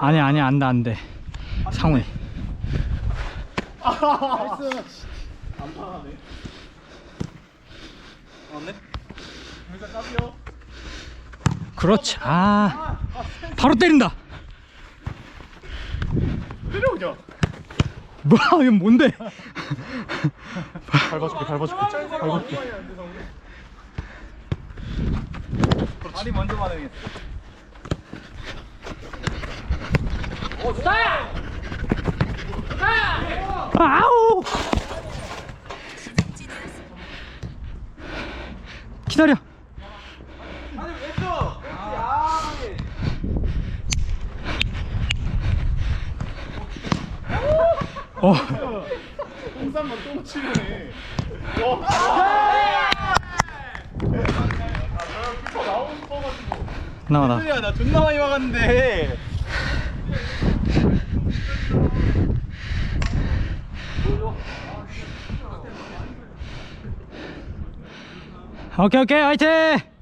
아니 아니 안돼 안돼 상훈이 나이스. 그렇지 아 바로 때린다 때려오냐? 뭐야 이건 뭔데 밟아줄게, 밟아줄게. 밟아줄게. 다리 먼저 받아야겠어. 아우 기다려 아니 왼쪽. 그렇지. 아. 어 공산만 또 치네. 나 와나 야, 나 존나 많이 막았는데. 오케이 오케이 화이팅.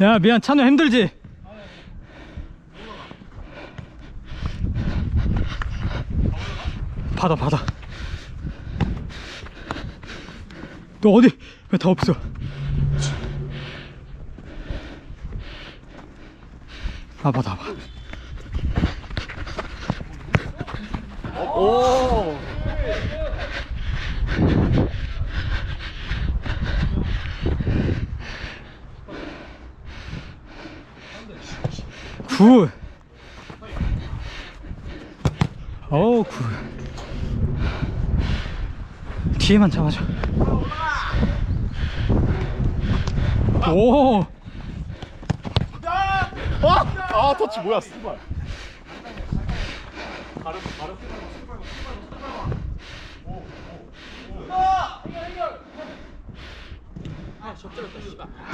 야 미안 찬우 힘들지 받아 받아. 너 어디? 왜 다 없어? 아 받아 봐 오. 굿. 어우 굿 뒤에만 잡아줘 오 아, 아 터치 뭐야? 씨발.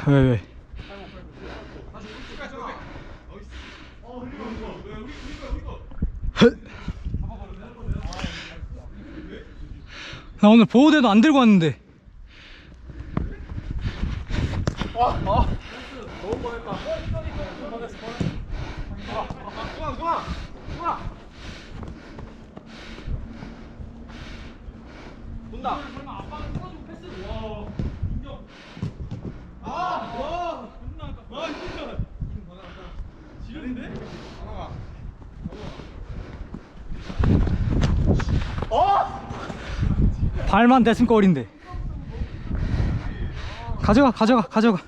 왜, 왜? 헛. 나 오늘 보호대도 안 들고 왔는데. 중앙. 본다. 아, 와. 와, 진짜. 지렸는데? 발만 대승 골인데. 가져가, 가져가, 가져가.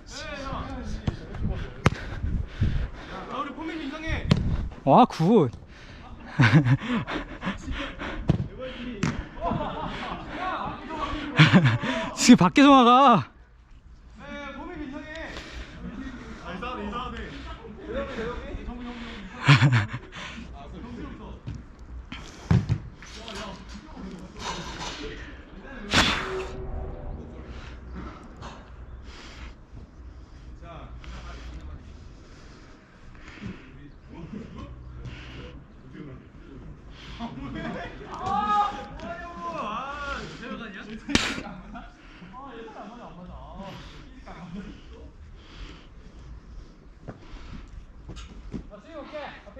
아, 우리 포민이 이상해. 와, 굿. 지금 밖에서 나가.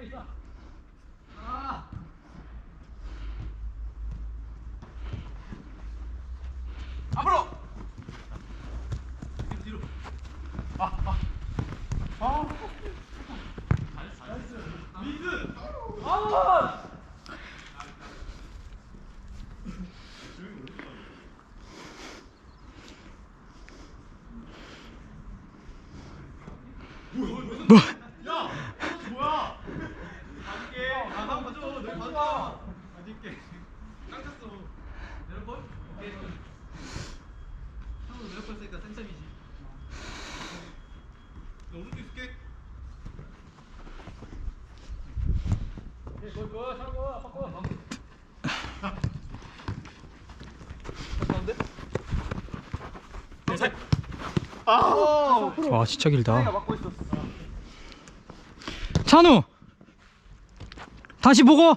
아, 이상하네, 이상하네. 대답이 대답이. 앞으로. 뒤로. 아, 아. 미드. 아. 뭐? 야, 터치 뭐야? 가줄게. 아, 가져. 너 가져. 가줄게. 깡 찼어. 내려볼? 오케이. 형도 내려볼 쓰니까 쌤쌤이지. 너 오른쪽 있을게. 가운데? 네. 아, 와, 진짜 길다. 막고 있었어. 찬우 다시 보고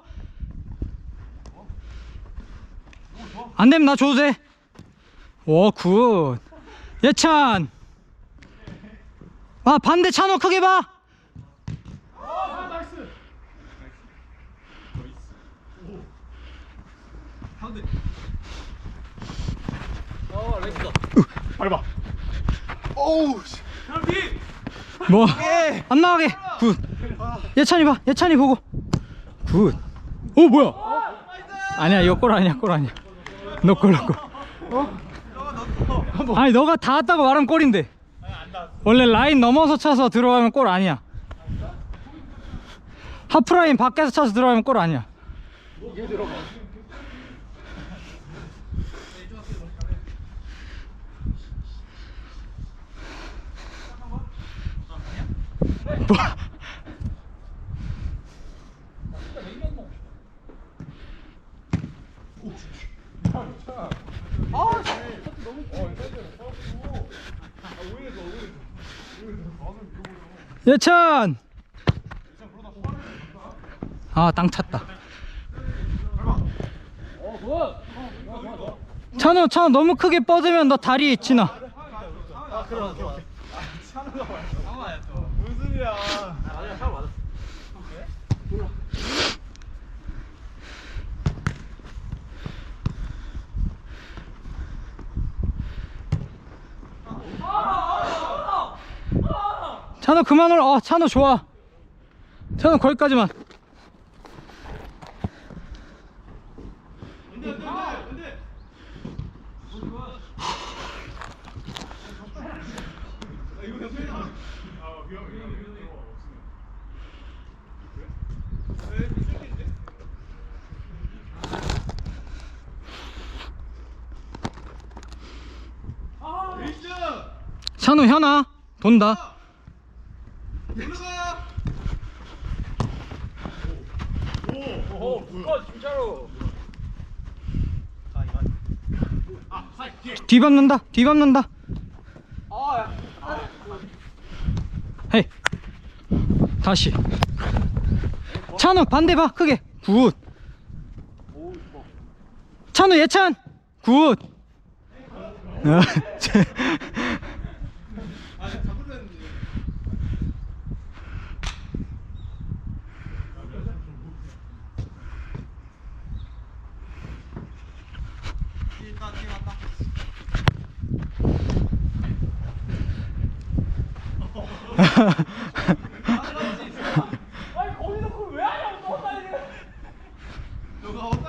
안 되면 나 줘도 돼. 오, 굿. 예찬. 아, 반대 찬우 크게 봐. 밟아. 뒤. 뭐, 안 나가게. 굿. 예찬이 봐. 예찬이 보고. 굿. 오, 뭐야? 아니야, 이거 골 아니야, 골 아니야. 너 골, 너 골. 아니, 너가 닿았다고 말하면 골인데. 원래 라인 넘어서 차서 들어가면 골 아니야. 하프라인 밖에서 차서 들어가면 골 아니야. 뭐? 예찬! 아, 땅 찼다. 찬우, 찬우 너무 크게 뻗으면 너 다리 지나. 상황이야 또. 무슨 소리야. 아니야, 상 맞았어. 찬우 그만 올. 어, 찬우 좋아. 찬우 거기까지만. 아. 찬우 현아 돈다. 올라가. 오. 오. 진짜로. 아. 뒤밟는다. 뒤밟는다. 아, 헤이. 다시. 찬우 반대 봐. 크게. 굿. 찬우 예찬. 굿. ハハハハ。